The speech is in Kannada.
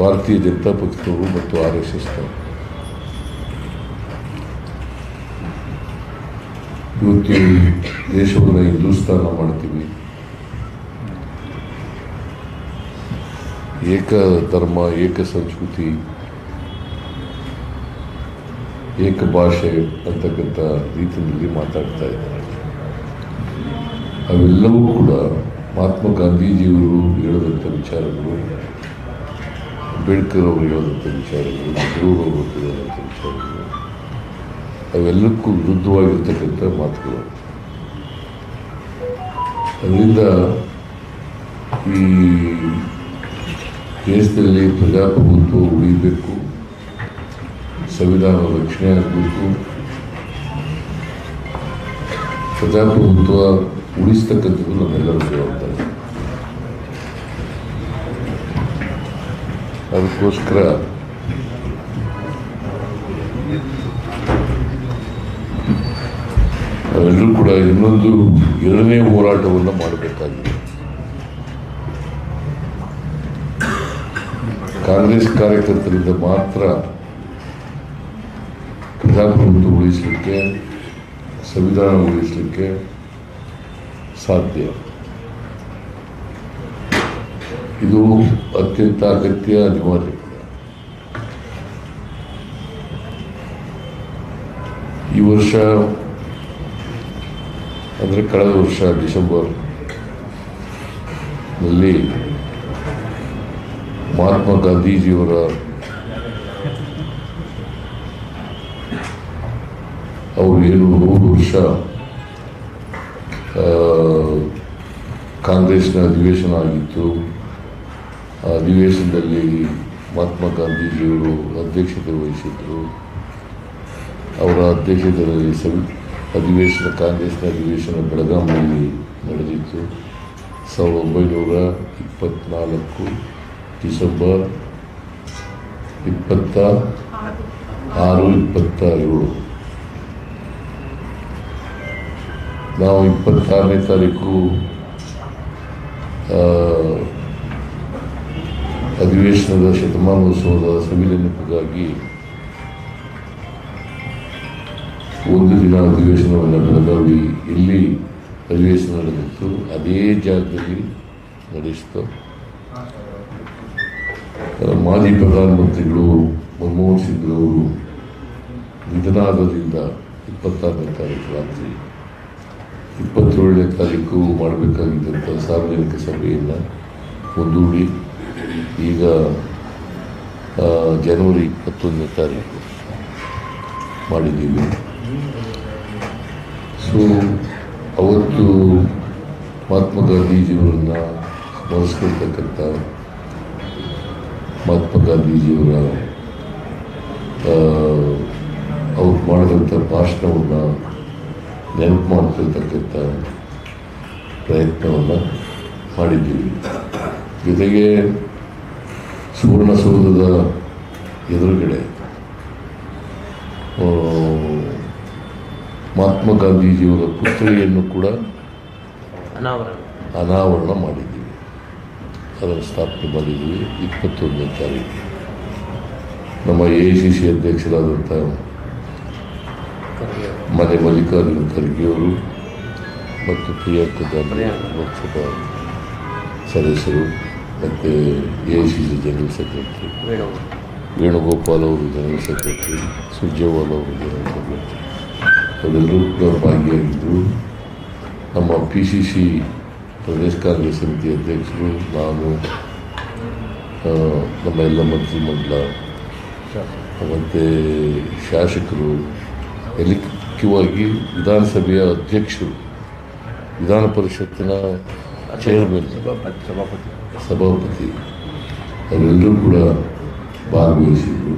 ಭಾರತೀಯ ಜನತಾ ಪಕ್ಷದವರು ಮತ್ತು ಆರ್ ಎಸ್ ಎಸ್ನವರು ಇವತ್ತು ದೇಶವನ್ನು ಹಿಂದೂಸ್ತಾನ ಮಾಡ್ತೀವಿ. ಏಕ ಧರ್ಮ, ಏಕ ಸಂಸ್ಕೃತಿ, ಏಕ ಭಾಷೆ ಅಂತಕ್ಕಂಥ ರೀತಿಯಲ್ಲಿ ಮಾತಾಡ್ತಾ ಇದ್ದಾರೆ. ಅವೆಲ್ಲವೂ ಕೂಡ ಮಹಾತ್ಮ ಗಾಂಧೀಜಿಯವರು ಹೇಳಿದಂಥ ವಿಚಾರಗಳು. ಅಂಬೇಡ್ಕರ್ ಅವರು ವಿಚಾರಗಳು ನೆಹರೂರವರು ಹೇಳಿದಂಥ ವಿಚಾರಗಳು. ಅವೆಲ್ಲಕ್ಕೂ ವಿರುದ್ಧವಾಗಿರ್ತಕ್ಕಂಥ ಮಾತುಗಳು. ಅದರಿಂದ ಈ ದೇಶದಲ್ಲಿ ಪ್ರಜಾಪ್ರಭುತ್ವ ಉಳಿಬೇಕು, ಸಂವಿಧಾನ ರಕ್ಷಣೆ ಆಗಬೇಕು, ಪ್ರಜಾಪ್ರಭುತ್ವ ಉಳಿಸ್ತಕ್ಕಂಥದ್ದು ನಮ್ಮೆಲ್ಲರೂ ಜವಾಬ್ದಾರಿ. ಅದಕ್ಕೋಸ್ಕರ ನಾವೆಲ್ಲರೂ ಕೂಡ ಇನ್ನೊಂದು ಎರಡನೇ ಹೋರಾಟವನ್ನು ಮಾಡಬೇಕಾಗಿದೆ. ಕಾಂಗ್ರೆಸ್ ಕಾರ್ಯಕರ್ತರಿಂದ ಮಾತ್ರ ಪ್ರಜಾಪ್ರಭುತ್ವ ಉಳಿಸಲಿಕ್ಕೆ, ಸಂವಿಧಾನ ಉಳಿಸಲಿಕ್ಕೆ ಸಾಧ್ಯ. ಇದು ಅತ್ಯಂತ ಅಗತ್ಯ ಅನಿವಾರ್ಯ. ಈ ವರ್ಷ ಅಂದರೆ ಕಳೆದ ವರ್ಷ ಡಿಸೆಂಬರ್ನಲ್ಲಿ ಮಹಾತ್ಮ ಗಾಂಧೀಜಿಯವರ ಅವರು ಏನು ನೂರು ವರ್ಷ ಕಾಂಗ್ರೆಸ್ನ ಅಧಿವೇಶನ ಆಗಿತ್ತು ಅಧಿವೇಶನದಲ್ಲಿ ಮಹಾತ್ಮ ಗಾಂಧೀಜಿಯವರು ಅಧ್ಯಕ್ಷತೆ ವಹಿಸಿದ್ದರು ಅವರ ಅಧ್ಯಕ್ಷತೆಯಲ್ಲಿ ಸವಿ ಅಧಿವೇಶನ, ಕಾಂಗ್ರೆಸ್ನ ಅಧಿವೇಶನ ಬೆಳಗಾವಿಯಲ್ಲಿ ನಡೆದಿತ್ತು. ಸಾವಿರದ ಒಂಬೈನೂರ ಇಪ್ಪತ್ತ್ನಾಲ್ಕು ಡಿಸೆಂಬರ್ ಇಪ್ಪತ್ತ ಆರು ಇಪ್ಪತ್ತ ಏಳು ನಾವು ಇಪ್ಪತ್ತಾರನೇ ತಾರೀಕು ಅಧಿವೇಶನದ ಶತಮಾನೋತ್ಸವದ ಸವಿನೆನಪಿಗಾಗಿ ಒಂದು ದಿನ ಅಧಿವೇಶನವನ್ನು ಬೆಳಗಾವಿ ಇಲ್ಲಿ ಅಧಿವೇಶನ ನಡೆದಿತ್ತು ಅದೇ ಜಾಗದಲ್ಲಿ ನಡೆಸಿತು ಮಾಜಿ ಪ್ರಧಾನಮಂತ್ರಿಗಳು ಮನಮೋಹನ್ ಸಿಂಗ್ ಅವರು ನಿಧನಾದದಿಂದ ಇಪ್ಪತ್ತಾರನೇ ತಾರೀಕು ರಾತ್ರಿ ಇಪ್ಪತ್ತೇಳನೇ ತಾರೀಕು ಮಾಡಬೇಕಾಗಿದ್ದಂಥ ಸಾರ್ವಜನಿಕ ಸಭೆಯನ್ನು ಮುಂದೂಡಿ ಈಗ ಜನವರಿ ಇಪ್ಪತ್ತೊಂದನೇ ತಾರೀಕು ಮಾಡಿದ್ದೀವಿ. ಸೊ ಅವತ್ತು ಮಹಾತ್ಮ ಗಾಂಧೀಜಿಯವರನ್ನು ಸ್ಮರಿಸ್ಕೊಳ್ತಕ್ಕಂಥ ಮಹಾತ್ಮ ಗಾಂಧೀಜಿಯವರ ಅವ್ರು ಮಾಡಿದಂಥ ಭಾಷಣವನ್ನು ನೆನಪು ಮಾಡ್ಕೊಳ್ತಕ್ಕಂಥ ಪ್ರಯತ್ನವನ್ನು ಮಾಡಿದ್ದೀವಿ. ಜೊತೆಗೆ ಸುವರ್ಣಸೌಧದ ಎದುರುಗಡೆ ಮಹಾತ್ಮ ಗಾಂಧೀಜಿಯವರ ಪುತ್ಥಳಿಯನ್ನು ಕೂಡ ಅನಾವರಣ. ಅನಾವರಣ ಮಾಡಿದ್ದೀವಿ. ಅದನ್ನು ಸ್ಥಾಪನೆ ಮಾಡಿದ್ದೀವಿ ಇಪ್ಪತ್ತೊಂದನೇ ತಾರೀಕು. ನಮ್ಮ ಎ ಐ ಸಿ ಸಿ ಅಧ್ಯಕ್ಷರಾದಂಥ ಮನೆ ಮಲ್ಲಿಕಾರ್ಜುನ ಖರ್ಗೆಯವರು ಮತ್ತು ಪ್ರಿಯಾಂಕಾ ಗಾಂಧಿ. ಲೋಕಸಭಾ ಸದಸ್ಯರು ಮತ್ತು A C C general secretary Venu Venugopal ಅವರು ಜನರಲ್ ಸೆಕ್ರೆಟ್ರಿ ಸುರ್ಜೇವಾಲ್ ಅವರು ಜನರಲ್ ಸೆಕ್ರೆಟ್ರಿ ಅವರೆಲ್ಲರೂ ಕೂಡ ಭಾಗಿಯಾಗಿದ್ದರು ನಮ್ಮ ಪಿ ಸಿ ಸಿ ಪ್ರದೇಶ ಕಾಂಗ್ರೆಸ್ ಸಮಿತಿ ಅಧ್ಯಕ್ಷರು, ನಾನು ನಮ್ಮ ಎಲ್ಲ ಮಂತ್ರಿಮಂಡಲ, ಮತ್ತು ಶಾಸಕರು ಎಲ್ಲಿ ಮುಖ್ಯವಾಗಿ ವಿಧಾನಸಭೆಯ ಅಧ್ಯಕ್ಷರು, ವಿಧಾನ ಪರಿಷತ್ತಿನ ಚೇರ್ಮನ್ ಸಭಾಪತಿ ಅವರೆಲ್ಲರೂ ಕೂಡ ಭಾಗವಹಿಸಿದರು.